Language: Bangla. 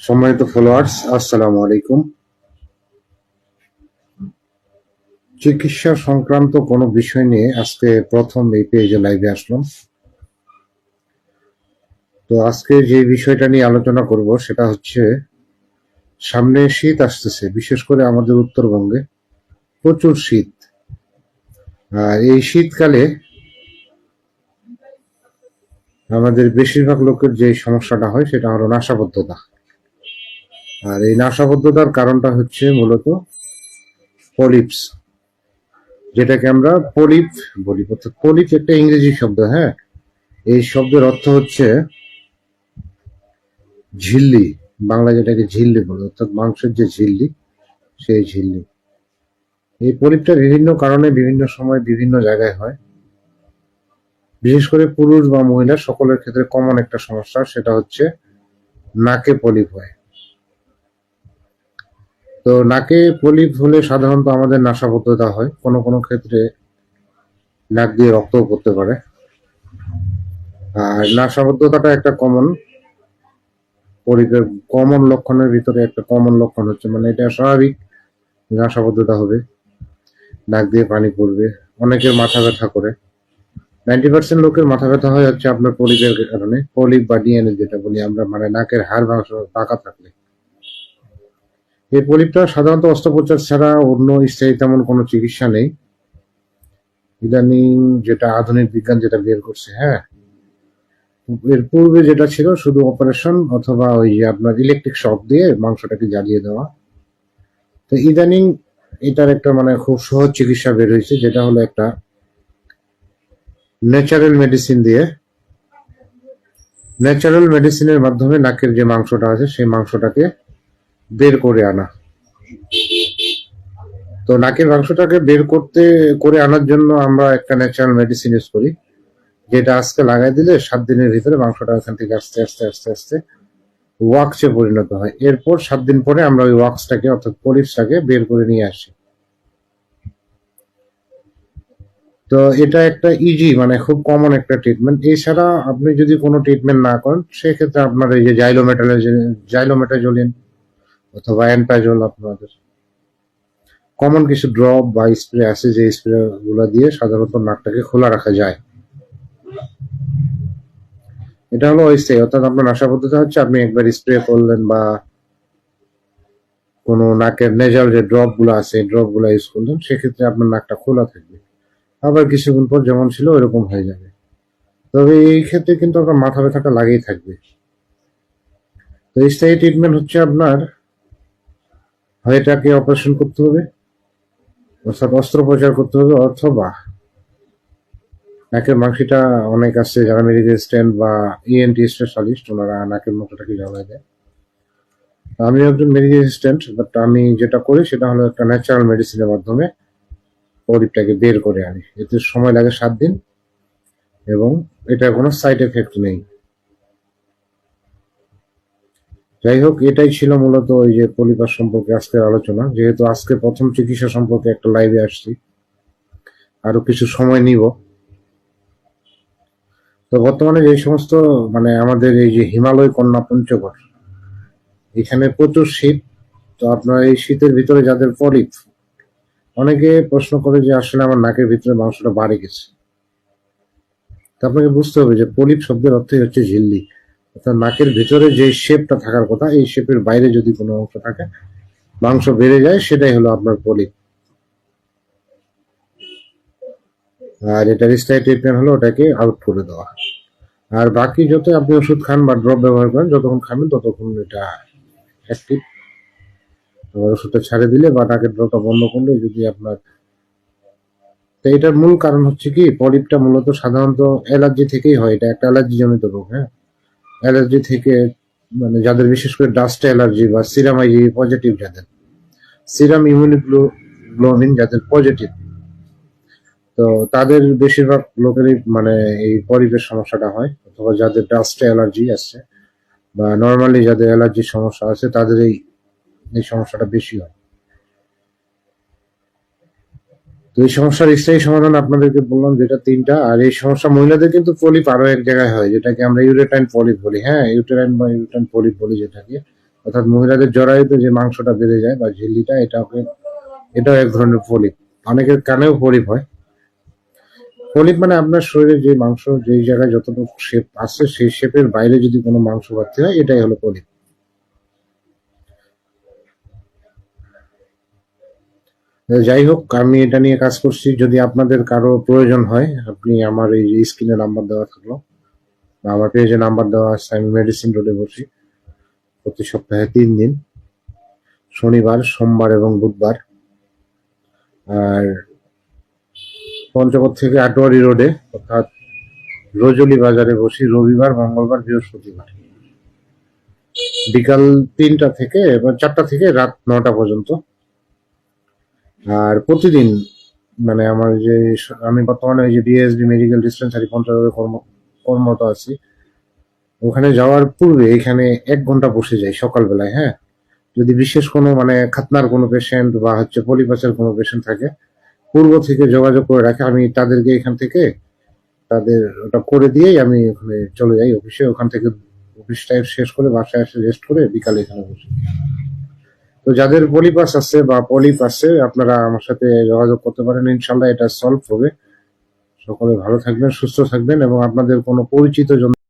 সম্মানিত ফলোয়ার্স আসসালামু আলাইকুম। চিকিৎসা সংক্রান্ত কোনো বিষয় নিয়ে আজকে প্রথম এই পেজে লাইভে আসলাম। তো আজকে যে বিষয়টা নিয়ে আলোচনা করব সেটা হচ্ছে, সামনে শীত আসতেছে, বিশেষ করে আমাদের উত্তরবঙ্গে প্রচুর শীত। আর এই শীতকালে আমাদের বেশিরভাগ লোকের যে সমস্যাটা হয় সেটা হলো নাশাবদ্ধতা। আর এই নাশাবদ্ধতার কারণটা হচ্ছে মূলত পলিপস, যেটাকে আমরা পলিপ বলি। অর্থাৎ পলিপ একটা ইংরেজি শব্দ হ্যাঁ? এই শব্দের অর্থ হচ্ছে ঝিল্লি বাংলা যেটাকে ঝিল্লি বলে, অর্থাৎ মাংসের যে ঝিল্লি, সেই ঝিল্লি। এই পলিপটা বিভিন্ন কারণে বিভিন্ন সময় বিভিন্ন জায়গায় হয়। বিশেষ করে পুরুষ বা মহিলা সকলের ক্ষেত্রে কমন একটা সমস্যা, সেটা হচ্ছে নাকে পলিপ হয়। তো নাকে পলিপ হলে সাধারণত আমাদের নাশাবদ্ধতা হয়। কোনো কোনো ক্ষেত্রে নাক দিয়ে রক্তও পড়তে পারে। আর নাশাবদ্ধতাটা একটা কমন পরিবের কমন লক্ষণের ভিতরে একটা কমন লক্ষণ হচ্ছে মানে এটা স্বাভাবিক নাশাবদ্ধতা হবে। নাক দিয়ে পানি পড়বে, অনেকের মাথা ব্যথা করে। নাইনটি পার্সেন্ট লোকের মাথা ব্যথা হয় হচ্ছে আপনার পলিপের কারণে। পলিপ বা ডিএনএ যেটা বলি আমরা মানে নাকের হাড় মাংস পাকা থাকলে। এই পলিপটা সাধারণত অস্ত্রোপচার ছাড়া অন্য স্থায়ী তেমন কোনো চিকিৎসা নেই। ইদানিং যেটা আধুনিক বিজ্ঞান যেটা বের করছে হ্যাঁ। এর পূর্বে যেটা ছিল শুধু অপারেশন অথবা ওই আপনার ইলেকট্রিক শক দিয়ে মাংসটাকে জ্বালিয়ে দেওয়া। তো ইদানিং এটার একটা মানে খুব সহজ চিকিৎসা বের হয়েছে, যেটা হলো একটা ন্যাচারাল মেডিসিন দিয়ে। ন্যাচারাল মেডিসিনের মাধ্যমে নাকের যে মাংসটা আছে, সেই মাংসটাকে বের করে আনা। তো নাকের মাংসটাকে বের করতে, করে আনার জন্য আমরা একটা ন্যাচারাল মেডিসিন ইউজ করি, যেটা আজকে লাগাই দিলে সাত দিনের ভিতরে মাংসটা এখান থেকে আস্তে আস্তে আস্তে আস্তে ওয়াক্সে পরিণত হয়। এরপর সাত দিন পরে আমরা ওই ওয়াক্সটাকে, অর্থাৎ পলিপসটাকে বের করে নিয়ে আসি। তো এটা একটা ইজি মানে খুব কমন একটা ট্রিটমেন্ট এছাড়া আপনি যদি কোনো ট্রিটমেন্ট না করেন, সেক্ষেত্রে আপনার এই যে জাইলোমেটালোজিন জাইলোমেটাজোলিন অথবা অ্যান্টাজল আপনাদের কমন কিছু ড্রপ বা স্প্রে আছে যে স্প্রে গুলো দিয়ে সাধারণত নাকটাকে খোলা রাখা যায়। এটা হলো অস্থায়ী অর্থাৎ আপনার নাশা পদ্ধতি হচ্ছে আপনি একবার স্প্রে করলেন বা কোনো নাকের নেজাল যে ড্রপগুলো আছে ড্রপগুলো ইউজ করলেন, সেক্ষেত্রে আপনার নাকটা খোলা থাকবে। আবার কিছুক্ষণ পর যেমন ছিল ওইরকম হয়ে যাবে। তবে এই ক্ষেত্রে কিন্তু আপনার মাথা ব্যথাটা লাগেই থাকবে। তো স্থায়ী ট্রিটমেন্ট হচ্ছে আপনার হয় এটাকে অপারেশন করতে হবে, অর্থাৎ অস্ত্রোপচার করতে হবে, অথবা নাকের মাংসিটা অনেক আছে, যারা মেডিকেল স্ট্যান্ড বা ইএনটি স্পেশালিস্ট ওনারা নাকের মাংসটাকে জ্বালাই দেয়। আমি একজন মেডিকেল অ্যাসিস্ট্যান্ট বাট আমি যেটা করি সেটা হলো একটা ন্যাচারাল মেডিসিনের মাধ্যমে পরিপটাকে বের করে আনি। এতে সময় লাগে সাত দিন, এবং এটার কোনো সাইড এফেক্ট নেই। যাই হোক, এটাই ছিল মূলত ওই যে পলিপাস সম্পর্কে আজকের আলোচনা। যেহেতু আজকে প্রথম চিকিৎসা সম্পর্কে একটা লাইভে আসছি, আরও কিছু সময় নিব। তো বর্তমানে যে সমস্ত মানে আমাদের এই যে হিমালয় কন্যা পঞ্চগড়, এখানে প্রচুর শীত। তো আপনার এই শীতের ভিতরে যাদের পলিপ, অনেকে প্রশ্ন করে যে আসলে আমার নাকের ভিতরে মাংসটা বাড়ে গেছে। তো আপনাকে বুঝতে হবে যে পলিপ শব্দের অর্থই হচ্ছে ঝিল্লি। অর্থাৎ নাকের ভিতরে যে শেপটা থাকার কথা, এই শেপের বাইরে যদি কোনো অংশ থাকে, মাংস বেড়ে যায়, সেটাই হলো আপনার পলিপ আর এটা স্টাই ট্রিটমেন্ট হলো, ওটাকে আউট করে দেওয়া। আর বাকি যত আপনি ওষুধ খান বা ড্রপ ব্যবহার করেন, যতক্ষণ খাবেন, ততক্ষণ এটা অ্যাক্টিভ ওষুধটা ছাড়ে দিলে বা নাকের ড্রপটা বন্ধ করলে যদি আপনার তো এটার মূল কারণ হচ্ছে কি পলিপটা মূলত সাধারণত অ্যালার্জি থেকেই হয়। এটা একটা অ্যালার্জি জনিত রোগ হ্যাঁ? অ্যালার্জি থেকে মানে যাদের বিশেষ করে ডাস্ট অ্যালার্জি বা সিরাম আইজি পজিটিভ যাদের সিরাম ইমিউনিগ্লোবিন যাদের পজিটিভ তো তাদের বেশিরভাগ লোকেরই মানে এই পরিবেশ সমস্যাটা হয়, অথবা যাদের ডাস্ট অ্যালার্জি আছে, বা নর্মালি যাদের অ্যালার্জির সমস্যা আছে, তাদের এই এই সমস্যাটা বেশি হয়। তো এই সমস্যার স্থায়ী সমাধান আপনাদেরকে বললাম যেটা তিনটা, আর এই সমস্যা মহিলাদের কিন্তু পলিপ আরও এক জায়গায় হয়, যেটাকে আমরা ইউরেটাইন পলিপ বলি হ্যাঁ? ইউটেরাইন বা ইউরেটাইন পলিপ বলি যেটাকে। অর্থাৎ মহিলাদের জরায়ুতে যে মাংসটা বেড়ে যায় বা ঝিল্লিটা এটাকে এটাও এক ধরনের পলিপ অনেকের কানেও পলিপ হয়। পলিপ মানে আপনার শরীরে যে মাংস, যেই জায়গায় যতটুকু শেপ আছে, সেই শেপের বাইরে যদি কোনো মাংস বাড়তে হয়, এটাই হলো পলিপ যাই হোক আমি এটা নিয়ে কাজ করছি। যদি আপনাদের কারও প্রয়োজন হয়, আপনি আমার এই স্ক্রিনে নাম্বার দেওয়া থাকল, বা আমার পেজে নাম্বার দেওয়া আছে, আমি মেডিসিন রোডে বসি। প্রতি সপ্তাহে তিন দিন, শনিবার, সোমবার এবং বুধবার। আর পঞ্চগড় থেকে আটোয়ারি রোডে অর্থাৎ রজলি বাজারে বসি, রবিবার, মঙ্গলবার, বৃহস্পতিবার। বিকাল তিনটা থেকে চারটা থেকে রাত নটা পর্যন্ত। আর প্রতিদিন মানে আমার যে, আমি বর্তমানে ওই যে বিএসডি মেডিকেল ডিসপেন্সারি পঞ্চগড়ে কর্ম, কর্মরত আছি। ওখানে যাওয়ার পূর্বে এখানে এক ঘণ্টা বসে যাই সকালবেলায় হ্যাঁ? যদি বিশেষ কোনো মানে খাতনার কোনো পেশেন্ট বা হচ্ছে পলিপাসের কোনো পেশেন্ট থাকে, পূর্ব থেকে যোগাযোগ করে রাখে, আমি তাদেরকে এখান থেকে তাদের ওটা করে দিয়েই আমি ওখানে চলে যাই অফিসে। ওখান থেকে অফিস টাইম শেষ করে বাসায় এসে রেস্ট করে বিকালে এখানে বসি। তো যাদের পলিপাস আছে বা পলিপ আছে, আপনারা আমার সাথে যোগাযোগ করতে পারেন। ইনশাল্লাহ এটা সলভ হবে। সকলে ভালো থাকবেন, সুস্থ থাকবেন এবং আপনাদের কোনো পরিচিত